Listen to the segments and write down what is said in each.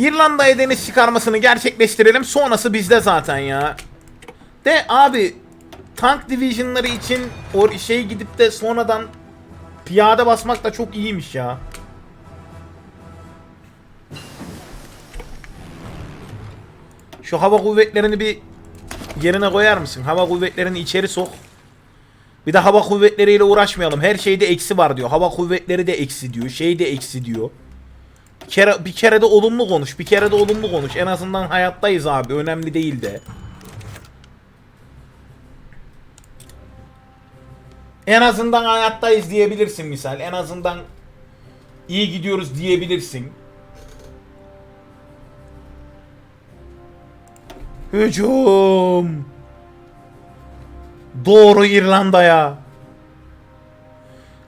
İrlanda'ya deniz çıkarmasını gerçekleştirelim. Sonrası bizde zaten ya. De abi tank divisionları için o şey gidip de sonradan piyade basmak da çok iyiymiş ya. Şu hava kuvvetlerini bir yerine koyar mısın? Hava kuvvetlerini içeri sok. Bir de hava kuvvetleriyle uğraşmayalım. Her şeyde eksi var diyor. Hava kuvvetleri de eksi diyor. Şey de eksi diyor. Kere, bir kere de olumlu konuş. Bir kere de olumlu konuş. En azından hayattayız abi. Önemli değil de. En azından hayattayız diyebilirsin misal. En azından iyi gidiyoruz diyebilirsin. Hücum. Doğru İrlanda'ya.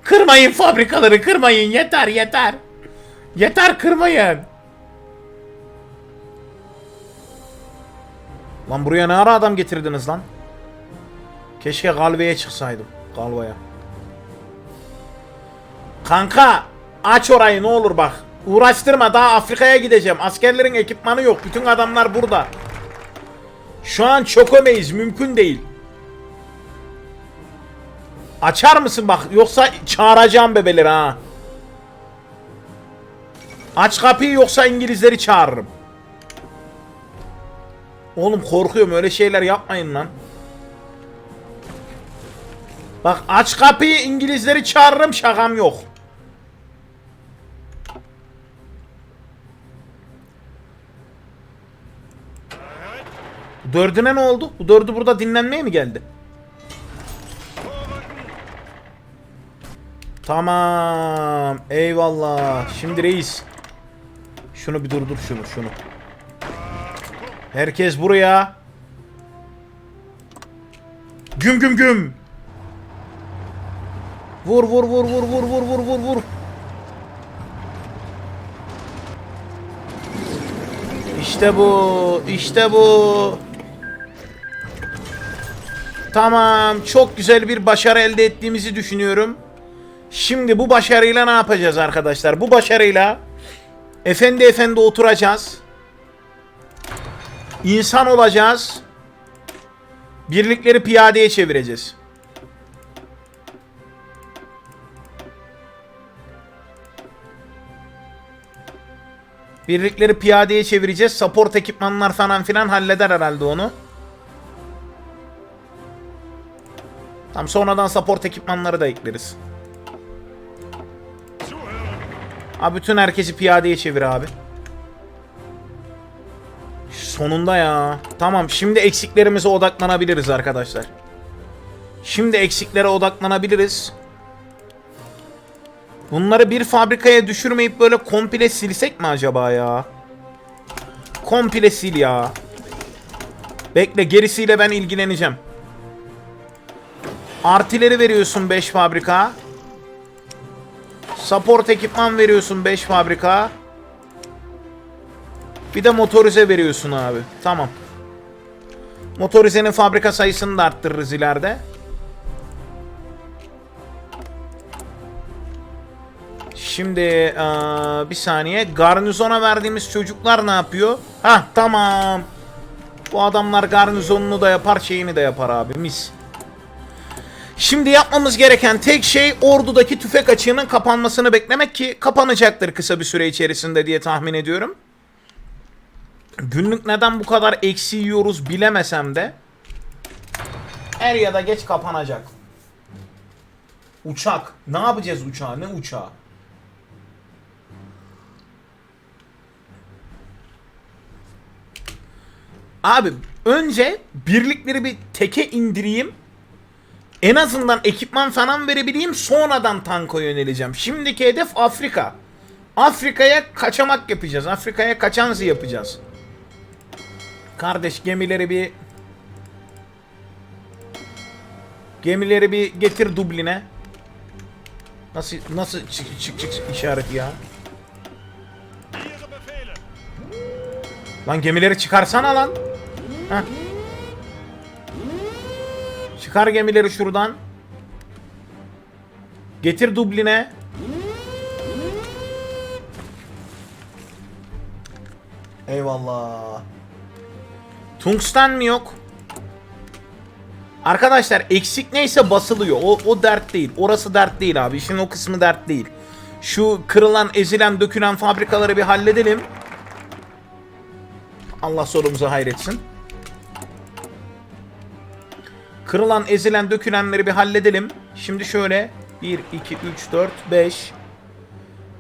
Kırmayın fabrikaları kırmayın yeter yeter. Yeter kırmayın. Lan buraya ne ara adam getirdiniz lan? Keşke Galve'ye çıksaydım. Galva'ya. Kanka aç orayı ne olur bak. Uğraştırma daha Afrika'ya gideceğim. Askerlerin ekipmanı yok. Bütün adamlar burada. Şu an çökemeyiz. Mümkün değil. Açar mısın bak yoksa çağıracağım bebeleri ha. Aç kapıyı yoksa İngilizleri çağırırım. Oğlum korkuyorum öyle şeyler yapmayın lan. Bak aç kapıyı İngilizleri çağırırım şakam yok. Dördüne ne oldu? Bu dördü burada dinlenmeye mi geldi? Tamam. Eyvallah. Şimdi reis. Şunu bir durdur şunu şunu. Herkes buraya. Güm güm güm. Vur vur vur vur vur vur vur vur vur. İşte bu. işte bu. Tamam. Çok güzel bir başarı elde ettiğimizi düşünüyorum. Şimdi bu başarıyla ne yapacağız arkadaşlar? Bu başarıyla efendi efendi oturacağız. İnsan olacağız. Birlikleri piyadeye çevireceğiz. Birlikleri piyadeye çevireceğiz. Support ekipmanlar falan filan halleder herhalde onu. Tam sonradan support ekipmanları da ekleriz. Abi bütün herkesi piyadeye çevir abi. Sonunda ya. Tamam şimdi eksiklerimize odaklanabiliriz arkadaşlar. Şimdi eksiklere odaklanabiliriz. Bunları bir fabrikaya düşürmeyip böyle komple silsek mi acaba ya? Komple sil ya. Bekle gerisiyle ben ilgileneceğim. Artileri veriyorsun 5 fabrika. Support ekipman veriyorsun 5 fabrika. Bir de motorize veriyorsun abi. Tamam. Motorizenin fabrika sayısını da arttırırız ileride. Şimdi eee, bir saniye. Garnizona verdiğimiz çocuklar ne yapıyor? Hah tamam. Bu adamlar garnizonunu da yapar şeyini de yapar abi mis. Şimdi yapmamız gereken tek şey ordudaki tüfek açığının kapanmasını beklemek ki kapanacaktır kısa bir süre içerisinde diye tahmin ediyorum. Günlük neden bu kadar eksi yiyoruz bilemesem de er ya da geç kapanacak. Uçak. Ne yapacağız uçağa? Ne uçağı? Abi önce birlikleri bir teke indireyim. En azından ekipman falan verebileyim sonradan tanka yöneleceğim. Şimdiki hedef Afrika. Afrika'ya kaçamak yapacağız. Afrika'ya kaçansı yapacağız. Kardeş gemileri bir Gemileri bir getir Dublin'e. Nasıl nasıl çık çık çık işareti ya? Lan gemileri çıkarsana lan. Heh. Çıkar gemileri şuradan. Getir Dublin'e. Eyvallah. Tungsten mi yok? Arkadaşlar eksik neyse basılıyor. O, o dert değil. Orası dert değil abi. İşin o kısmı dert değil. Şu kırılan, ezilen, dökülen fabrikaları bir halledelim. Allah sorumuzu hayretsin. Kırılan, ezilen, dökülenleri bir halledelim. Şimdi şöyle 1, 2, 3, 4, 5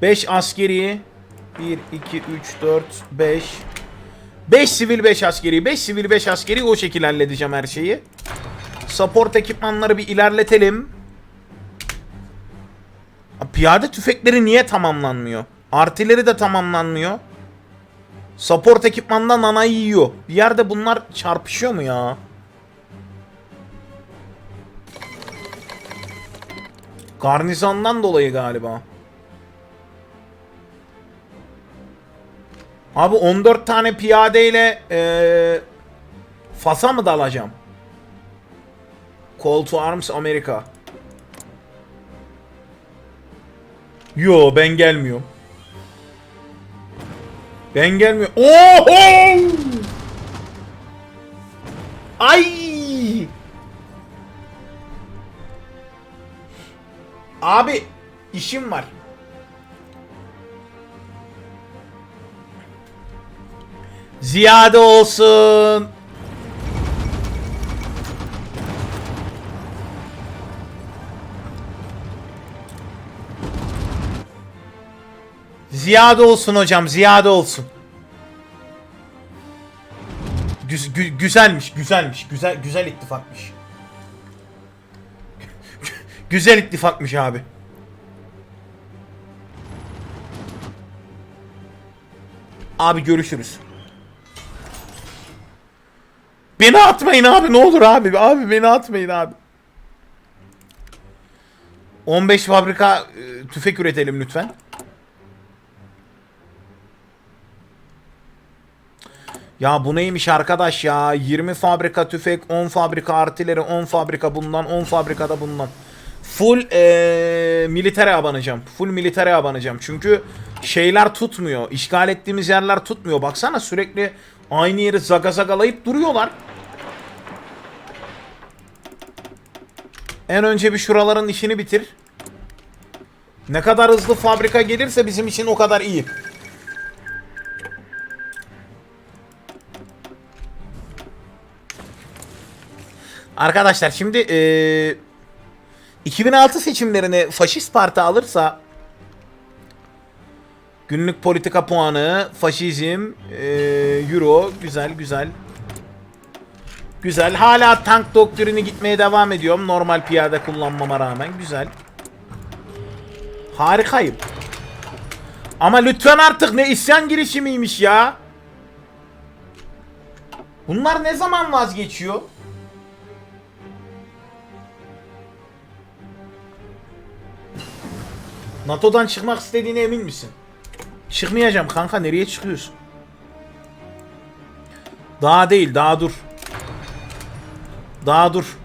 5 askeri 1, 2, 3, 4, 5 5 sivil 5 askeri 5 sivil 5 askeri o şekilde halledeceğim her şeyi. Support ekipmanları bir ilerletelim. Piyade tüfekleri niye tamamlanmıyor? Artileri de tamamlanmıyor. Support ekipmandan nanayı yiyor. Bir yerde bunlar çarpışıyor mu ya? Garnizondan dolayı galiba. Abi 14 tane piyadeyle ee, Fas'a mı dalacağım? Call to Arms Amerika. Yo ben gelmiyorum. Ben gelmiyorum. Oho! Ay! Abi işim var. Ziyade olsun. Ziyade olsun hocam, ziyade olsun. Güz- gü- güzelmiş, güzelmiş, güzel güzel ittifakmış. Güzel ittifakmış abi. Abi görüşürüz. Beni atmayın abi ne olur abi. Abi beni atmayın abi. 15 fabrika e, tüfek üretelim lütfen. Ya bu neymiş arkadaş ya? 20 fabrika tüfek, 10 fabrika artileri, 10 fabrika bundan, 10 fabrikada bundan. Full eee militere abanacağım. Full militere abanacağım. Çünkü şeyler tutmuyor. İşgal ettiğimiz yerler tutmuyor. Baksana sürekli aynı yeri zagazagalayıp duruyorlar. En önce bir şuraların işini bitir. Ne kadar hızlı fabrika gelirse bizim için o kadar iyi. Arkadaşlar şimdi eee 2006 seçimlerini faşist parti alırsa günlük politika puanı, faşizm, eee, euro güzel güzel. Güzel. Hala tank doktrini gitmeye devam ediyorum. Normal piyade kullanmama rağmen. Güzel. Harikayım. Ama lütfen artık ne isyan girişimiymiş ya. Bunlar ne zaman vazgeçiyor? NATO'dan çıkmak istediğine emin misin? Çıkmayacağım kanka nereye çıkıyorsun? Daha değil daha dur. Daha dur.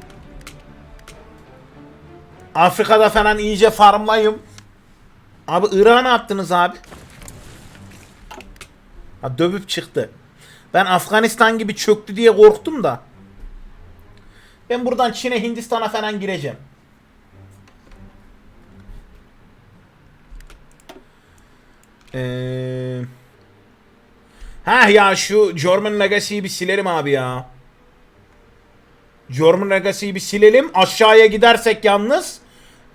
Afrika'da falan iyice farmlayım. Abi Irak'a ne yaptınız abi? Ha, dövüp çıktı. Ben Afganistan gibi çöktü diye korktum da. Ben buradan Çin'e Hindistan'a falan gireceğim. Eee... Ha ya şu German Legacy'yi bir silerim abi ya. German Legacy'yi bir silelim. Aşağıya gidersek yalnız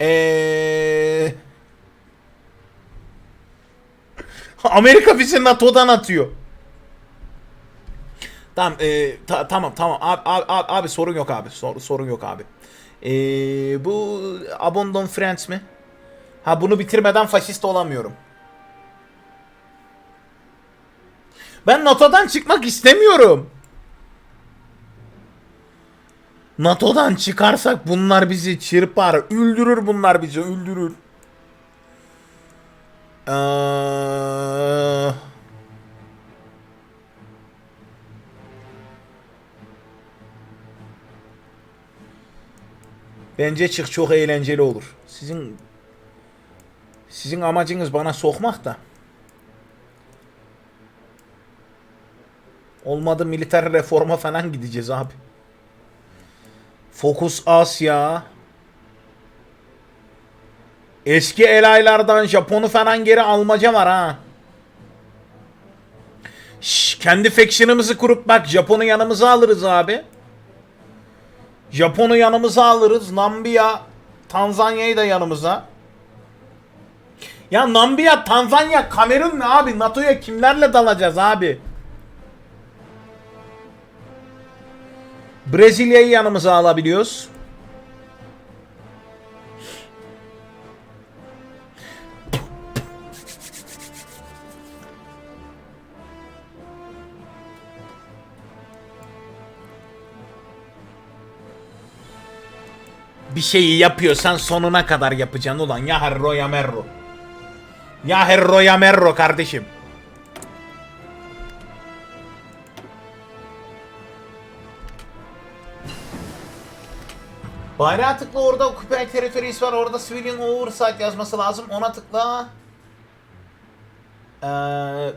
ee... Amerika bizi NATO'dan atıyor. Tamam, ee, ta- tamam, tamam. Abi, abi, abi, abi sorun yok abi. Sor- sorun yok abi. Ee, bu Abandon Friends mi? Ha bunu bitirmeden faşist olamıyorum. Ben NATO'dan çıkmak istemiyorum. NATO'dan çıkarsak bunlar bizi çırpar. Öldürür bunlar bizi öldürür. Ee... Bence çık çok eğlenceli olur. Sizin sizin amacınız bana sokmak da. Olmadı militer reforma falan gideceğiz abi. Fokus Asya. Eski el aylardan Japon'u falan geri almaca var ha. Şş, kendi faction'ımızı kurup bak Japon'u yanımıza alırız abi. Japon'u yanımıza alırız. Namibya, Tanzanya'yı da yanımıza. Ya Namibya, Tanzanya, Kamerun ne abi? NATO'ya kimlerle dalacağız abi? Brezilya'yı yanımıza alabiliyoruz. Bir şeyi yapıyorsan sonuna kadar yapacaksın ulan. Ya herro ya merro. Ya herro ya merro kardeşim. Bayrağa tıkla orada Occupied Territories var. Orada Civilian Oversight yazması lazım. Ona tıkla. Ee,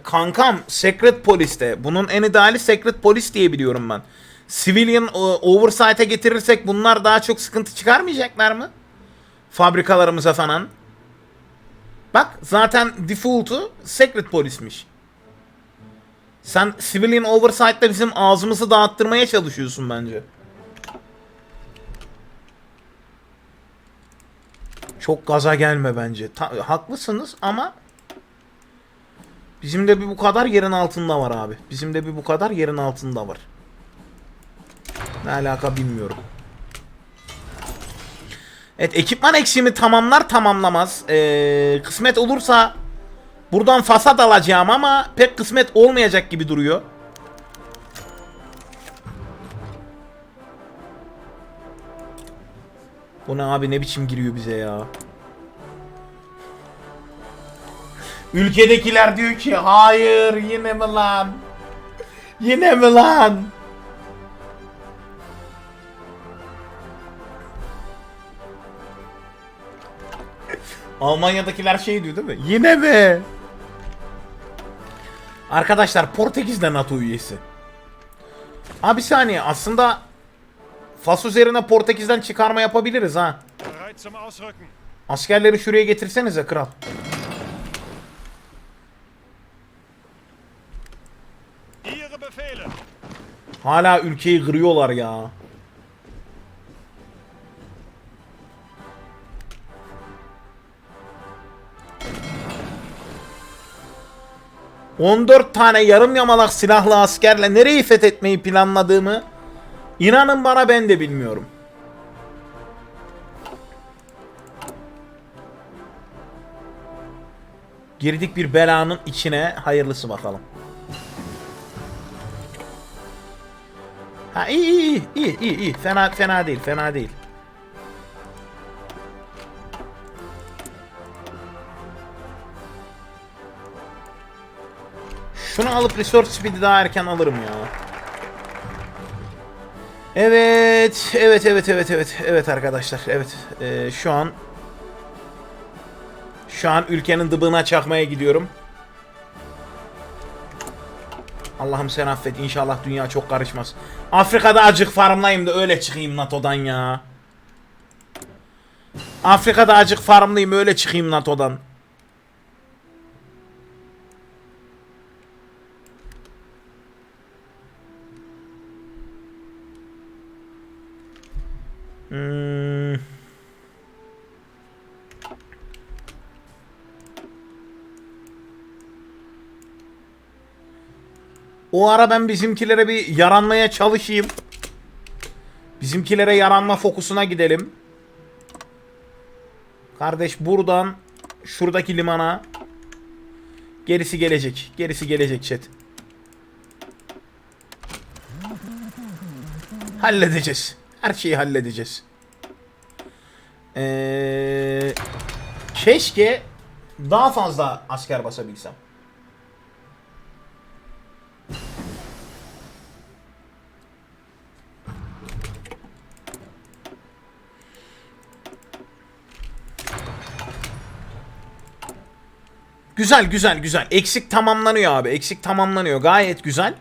kankam Secret Police'te. Bunun en ideali Secret Police diye biliyorum ben. Civilian e, Oversight'e getirirsek bunlar daha çok sıkıntı çıkarmayacaklar mı? Fabrikalarımıza falan. Bak zaten default'u Secret Police'miş. Sen Civilian Oversight'ta bizim ağzımızı dağıttırmaya çalışıyorsun bence. Çok gaza gelme bence. Ta- haklısınız ama bizim de bir bu kadar yerin altında var abi. Bizim de bir bu kadar yerin altında var. Ne alaka bilmiyorum. Evet ekipman eksiğimi tamamlar tamamlamaz. Ee, kısmet olursa buradan fasat alacağım ama pek kısmet olmayacak gibi duruyor. Bu ne abi ne biçim giriyor bize ya. Ülkedekiler diyor ki hayır yine mi lan? Yine mi lan? Almanya'dakiler şey diyor değil mi? Yine mi? Arkadaşlar Portekiz de NATO üyesi. Abi saniye aslında Fas üzerine Portekiz'den çıkarma yapabiliriz ha. Askerleri şuraya getirsenize kral. Hala ülkeyi kırıyorlar ya. ...14 tane yarım yamalak silahlı askerle nereyi fethetmeyi planladığımı... ...inanın bana ben de bilmiyorum. Girdik bir belanın içine hayırlısı bakalım. Ha iyi iyi iyi iyi iyi fena fena değil fena değil. Şunu alıp resource speed'i daha erken alırım ya. Evet, evet, evet, evet, evet, evet arkadaşlar, evet. Ee, şu an şu an ülkenin dıbığına çakmaya gidiyorum. Allah'ım sen affet. İnşallah dünya çok karışmaz. Afrika'da acık farmlayayım da öyle çıkayım NATO'dan ya. Afrika'da acık farmlayayım öyle çıkayım NATO'dan. Hmm. O ara ben bizimkilere bir yaranmaya çalışayım. Bizimkilere yaranma fokusuna gidelim. Kardeş buradan şuradaki limana gerisi gelecek. Gerisi gelecek chat. Halledeceğiz. Her şeyi halledeceğiz. Ee, keşke daha fazla asker basabilsem. Güzel güzel güzel. Eksik tamamlanıyor abi. Eksik tamamlanıyor. Gayet güzel.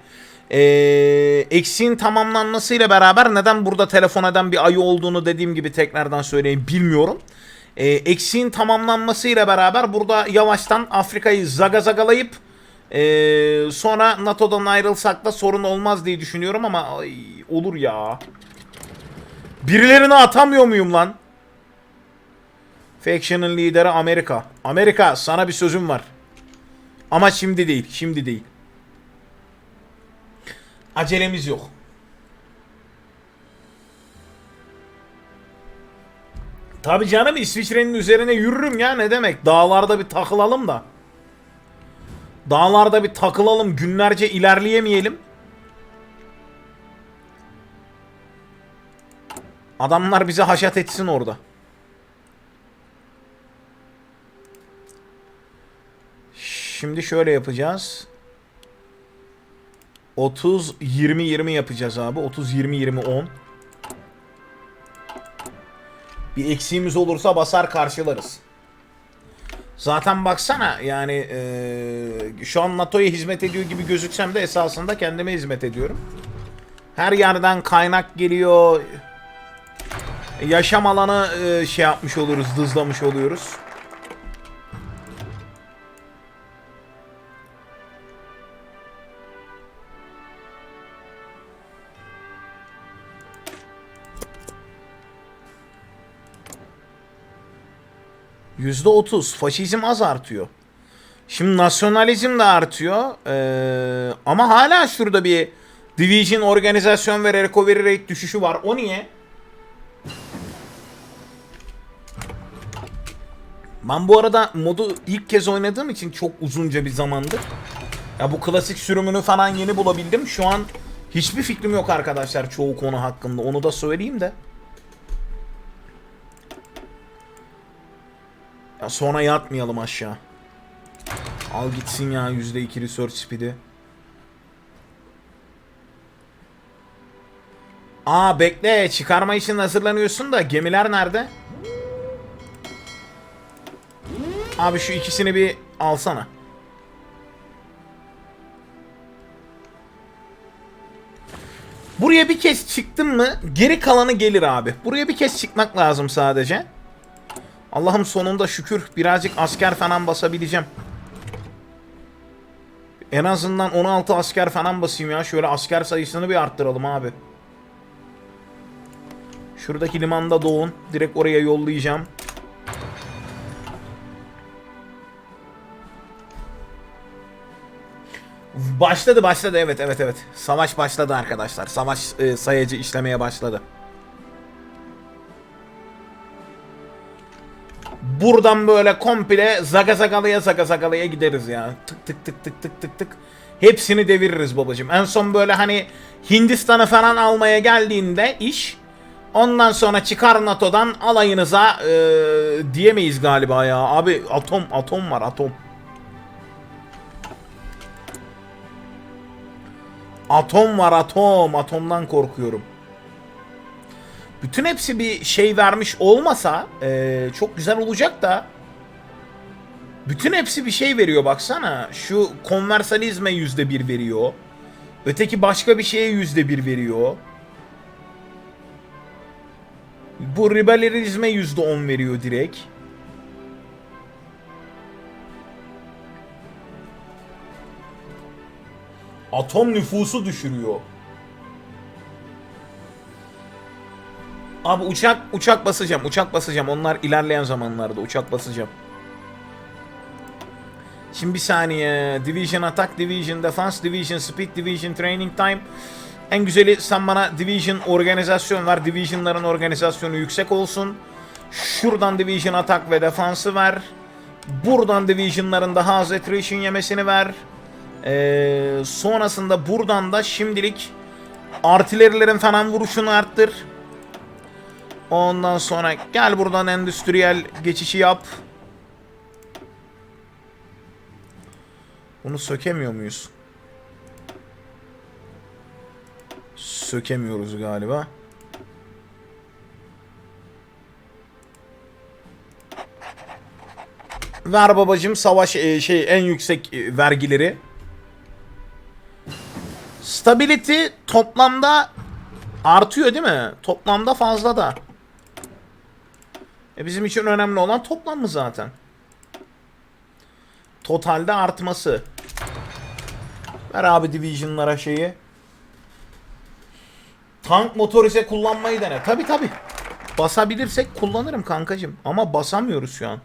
Ee, eksiğin tamamlanmasıyla beraber neden burada telefon eden bir ayı olduğunu dediğim gibi tekrardan söyleyeyim bilmiyorum. Ee, eksiğin tamamlanmasıyla beraber burada yavaştan Afrika'yı zagazagalayıp ee, sonra NATO'dan ayrılsak da sorun olmaz diye düşünüyorum ama ay, olur ya. Birilerini atamıyor muyum lan? Faction'ın lideri Amerika. Amerika sana bir sözüm var. Ama şimdi değil, şimdi değil. Acelemiz yok. Tabii canım İsviçre'nin üzerine yürürüm ya ne demek. Dağlarda bir takılalım da. Dağlarda bir takılalım günlerce ilerleyemeyelim. Adamlar bize haşat etsin orada. Şimdi şöyle yapacağız. 30 20 20 yapacağız abi. 30 20 20 10. Bir eksiğimiz olursa basar karşılarız. Zaten baksana yani eee, şu an NATO'ya hizmet ediyor gibi gözüksem de esasında kendime hizmet ediyorum. Her yerden kaynak geliyor. Yaşam alanı eee, şey yapmış oluyoruz, dızlamış oluyoruz. %30 faşizm az artıyor. Şimdi nasyonalizm de artıyor. Ee, ama hala şurada bir division organizasyon ve recovery rate düşüşü var. O niye? Ben bu arada modu ilk kez oynadığım için çok uzunca bir zamandır. Ya bu klasik sürümünü falan yeni bulabildim. Şu an hiçbir fikrim yok arkadaşlar çoğu konu hakkında. Onu da söyleyeyim de. Ya sonra yatmayalım aşağı. Al gitsin ya %2 research speed'i. Aa bekle çıkarma için hazırlanıyorsun da gemiler nerede? Abi şu ikisini bir alsana. Buraya bir kez çıktın mı geri kalanı gelir abi. Buraya bir kez çıkmak lazım sadece. Allah'ım sonunda şükür birazcık asker falan basabileceğim. En azından 16 asker falan basayım ya. Şöyle asker sayısını bir arttıralım abi. Şuradaki limanda doğun. Direkt oraya yollayacağım. Başladı başladı evet evet evet. Savaş başladı arkadaşlar. Savaş e, sayacı işlemeye başladı. Buradan böyle komple zagazagalıya zagazagalıya gideriz ya. Tık tık tık tık tık tık tık. Hepsini deviririz babacım. En son böyle hani Hindistan'ı falan almaya geldiğinde iş ondan sonra çıkar NATO'dan alayınıza e, diyemeyiz galiba ya. Abi atom atom var atom. Atom var atom. Atomdan korkuyorum. Bütün hepsi bir şey vermiş olmasa eee, çok güzel olacak da bütün hepsi bir şey veriyor baksana. Şu konversalizme yüzde bir veriyor. Öteki başka bir şeye yüzde bir veriyor. Bu liberalizme yüzde on veriyor direkt. Atom nüfusu düşürüyor. Abi uçak uçak basacağım. Uçak basacağım. Onlar ilerleyen zamanlarda uçak basacağım. Şimdi bir saniye. Division Attack, Division Defense, Division Speed, Division Training Time. En güzeli sen bana Division organizasyon ver. Division'ların organizasyonu yüksek olsun. Şuradan Division Attack ve Defansı ver. Buradan Division'ların daha az attrition yemesini ver. Ee, sonrasında buradan da şimdilik artilerilerin falan vuruşunu arttır. Ondan sonra gel buradan endüstriyel geçişi yap. Bunu sökemiyor muyuz? Sökemiyoruz galiba. Ver babacım savaş e, şey en yüksek e, vergileri. Stability toplamda artıyor değil mi? Toplamda fazla da. E bizim için önemli olan toplam mı zaten? Totalde artması. Ver abi division'lara şeyi. Tank motorize kullanmayı dene. Tabi tabi. Basabilirsek kullanırım kankacım. Ama basamıyoruz şu an.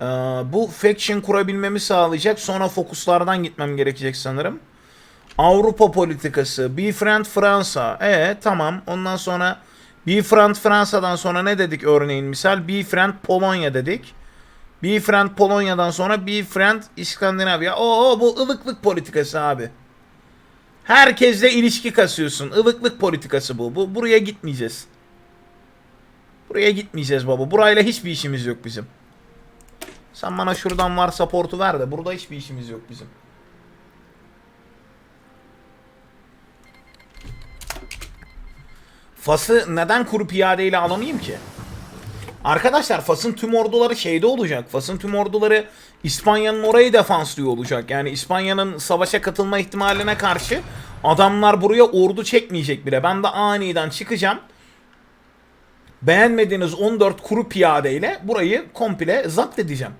Ee, bu faction kurabilmemi sağlayacak. Sonra fokuslardan gitmem gerekecek sanırım. Avrupa politikası. Befriend Fransa. E tamam. Ondan sonra Befriend Fransa'dan sonra ne dedik örneğin misal? Befriend Polonya dedik. Befriend Polonya'dan sonra Befriend İskandinavya. Oo bu ılıklık politikası abi. Herkesle ilişki kasıyorsun. Ilıklık politikası bu. bu. Buraya gitmeyeceğiz. Buraya gitmeyeceğiz baba. Burayla hiçbir işimiz yok bizim. Sen bana şuradan var support'u ver de burada hiçbir işimiz yok bizim. Fas'ı neden kuru piyadeyle alamayayım ki? Arkadaşlar Fas'ın tüm orduları şeyde olacak. Fas'ın tüm orduları İspanya'nın orayı defanslıyor olacak. Yani İspanya'nın savaşa katılma ihtimaline karşı adamlar buraya ordu çekmeyecek bile. Ben de aniden çıkacağım. Beğenmediğiniz 14 kuru piyadeyle burayı komple zapt edeceğim.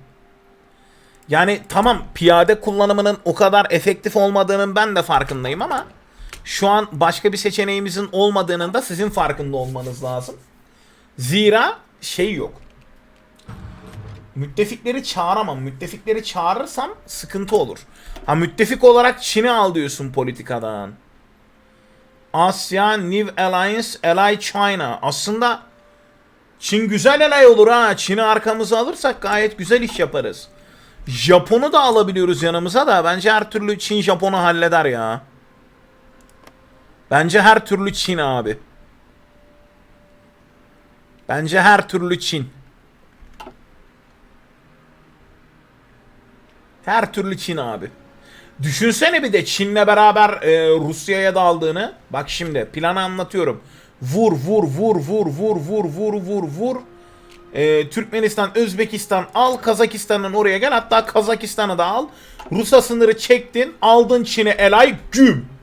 Yani tamam piyade kullanımının o kadar efektif olmadığının ben de farkındayım ama şu an başka bir seçeneğimizin olmadığının da sizin farkında olmanız lazım. Zira şey yok. Müttefikleri çağıramam. Müttefikleri çağırırsam sıkıntı olur. Ha müttefik olarak Çin'i al diyorsun politikadan. Asya, New Alliance, Ally China. Aslında Çin güzel alay olur ha. Çin'i arkamıza alırsak gayet güzel iş yaparız. Japon'u da alabiliyoruz yanımıza da bence her türlü Çin Japon'u halleder ya. Bence her türlü Çin abi. Bence her türlü Çin. Her türlü Çin abi. Düşünsene bir de Çin'le beraber e, Rusya'ya daldığını. Bak şimdi planı anlatıyorum. Vur vur vur vur vur vur vur vur vur. E, Türkmenistan, Özbekistan al. Kazakistan'ın oraya gel. Hatta Kazakistan'ı da al. Rusya sınırı çektin. Aldın Çin'i elay güm.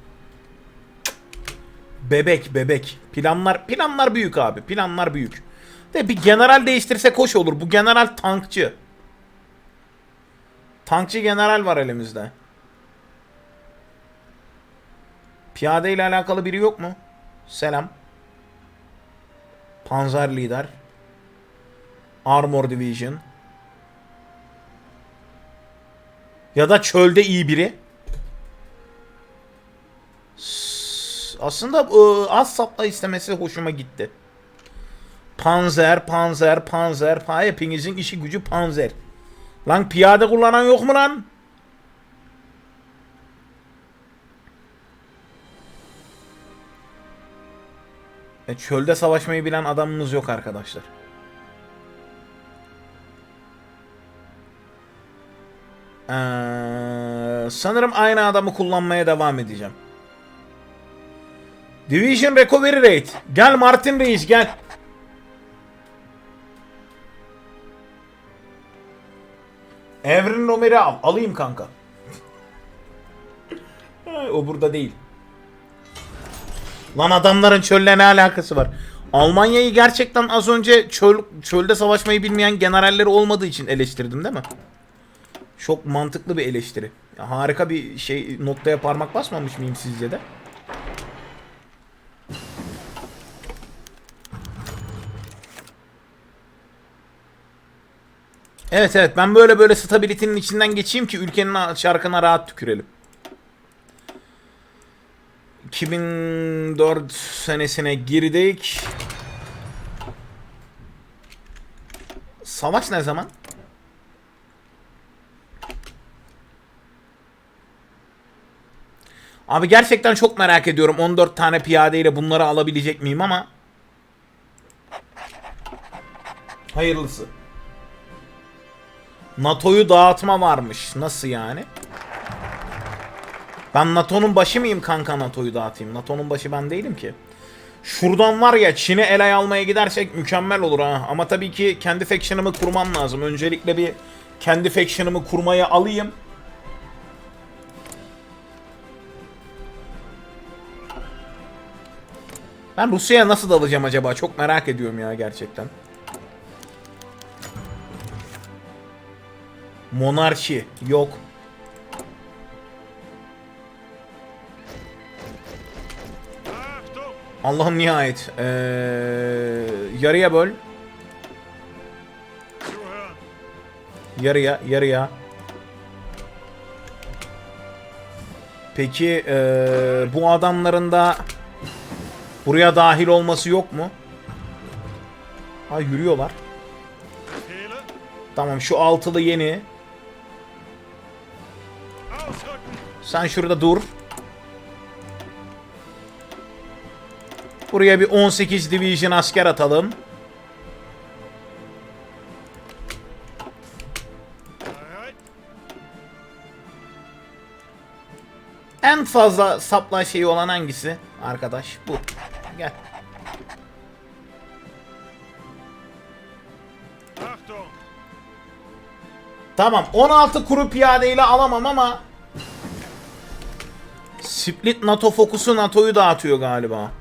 Bebek bebek. Planlar planlar büyük abi. Planlar büyük. De bir general değiştirsek hoş olur. Bu general tankçı. Tankçı general var elimizde. Piyade ile alakalı biri yok mu? Selam. Panzer lider. Armor Division. Ya da çölde iyi biri. Aslında ıı, az sapla istemesi hoşuma gitti. Panzer, panzer, panzer. Pa hepinizin işi gücü panzer. Lan piyade kullanan yok mu lan? E, çölde savaşmayı bilen adamımız yok arkadaşlar. Ee, sanırım aynı adamı kullanmaya devam edeceğim. Division Recovery Rate. Gel Martin Reis gel. Evren Romer'i al. Alayım kanka. O burada değil. Lan adamların çölle ne alakası var? Almanya'yı gerçekten az önce çöl, çölde savaşmayı bilmeyen generalleri olmadığı için eleştirdim değil mi? Çok mantıklı bir eleştiri. Harika bir şey noktaya parmak basmamış mıyım sizce de? Evet evet ben böyle böyle stability'nin içinden geçeyim ki ülkenin şarkına rahat tükürelim. 2004 senesine girdik. Savaş ne zaman? Abi gerçekten çok merak ediyorum 14 tane piyadeyle bunları alabilecek miyim ama Hayırlısı. NATO'yu dağıtma varmış. Nasıl yani? Ben NATO'nun başı mıyım kanka NATO'yu dağıtayım? NATO'nun başı ben değilim ki. Şuradan var ya Çin'e el ay almaya gidersek mükemmel olur ha. Ama tabii ki kendi faction'ımı kurmam lazım. Öncelikle bir kendi faction'ımı kurmaya alayım. Ben Rusya'ya nasıl dalacağım acaba? Çok merak ediyorum ya gerçekten. Monarşi yok. Allah'ım nihayet. Ee, yarıya böl. Yarıya, yarıya. Peki ee, bu adamların da buraya dahil olması yok mu? Ha yürüyorlar. Tamam şu altılı yeni. Sen şurada dur. Buraya bir 18 division asker atalım. En fazla supply şeyi olan hangisi? Arkadaş bu. Gel. Tamam 16 kuru piyadeyle alamam ama Split NATO fokusu NATO'yu dağıtıyor galiba.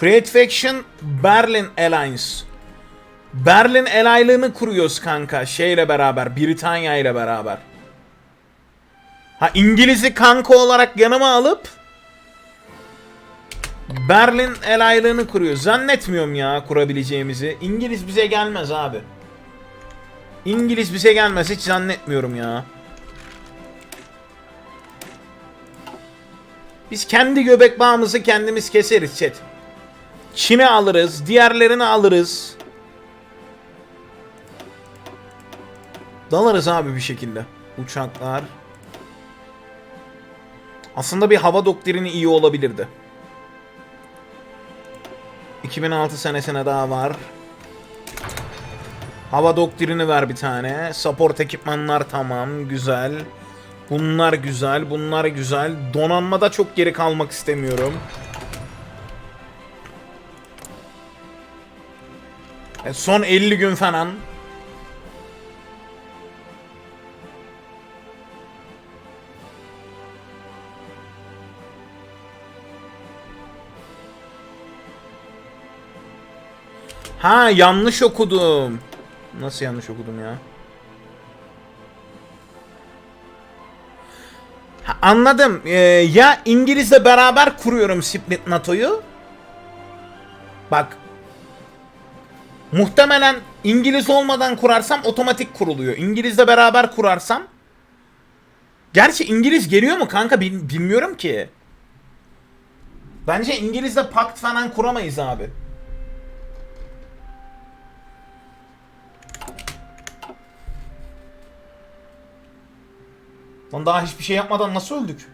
Create Faction Berlin Alliance. Berlin alaylığını kuruyoruz kanka şeyle beraber Britanya ile beraber. Ha İngiliz'i kanka olarak yanıma alıp Berlin alaylığını kuruyor. Zannetmiyorum ya kurabileceğimizi. İngiliz bize gelmez abi. İngiliz bize gelmez hiç zannetmiyorum ya. Biz kendi göbek bağımızı kendimiz keseriz chat. Çin'i alırız, diğerlerini alırız. Dalarız abi bir şekilde. Uçaklar. Aslında bir hava doktrini iyi olabilirdi. 2006 senesine daha var. Hava doktrini ver bir tane. Support ekipmanlar tamam. Güzel. Bunlar güzel. Bunlar güzel. Donanmada çok geri kalmak istemiyorum. E, son 50 gün falan. Ha yanlış okudum. Nasıl yanlış okudum ya? Anladım. Ee, ya İngiliz'le beraber kuruyorum Split NATO'yu. Bak. Muhtemelen İngiliz olmadan kurarsam otomatik kuruluyor. İngiliz'le beraber kurarsam Gerçi İngiliz geliyor mu kanka Bil- bilmiyorum ki. Bence İngiliz'le pakt falan kuramayız abi. Lan daha hiçbir şey yapmadan nasıl öldük?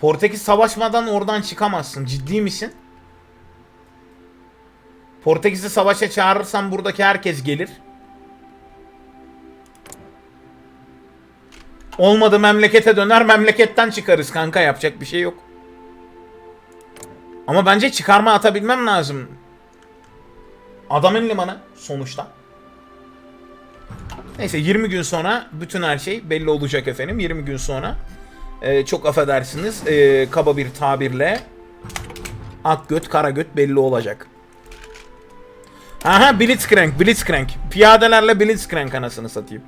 Portekiz savaşmadan oradan çıkamazsın. Ciddi misin? Portekiz'i savaşa çağırırsan buradaki herkes gelir. Olmadı memlekete döner memleketten çıkarız kanka yapacak bir şey yok. Ama bence çıkarma atabilmem lazım. Adamın limanı sonuçta. Neyse 20 gün sonra bütün her şey belli olacak efendim. 20 gün sonra e, çok affedersiniz e, kaba bir tabirle ak göt kara göt belli olacak. Aha Blitzcrank Blitzcrank piyadelerle Blitzcrank anasını satayım.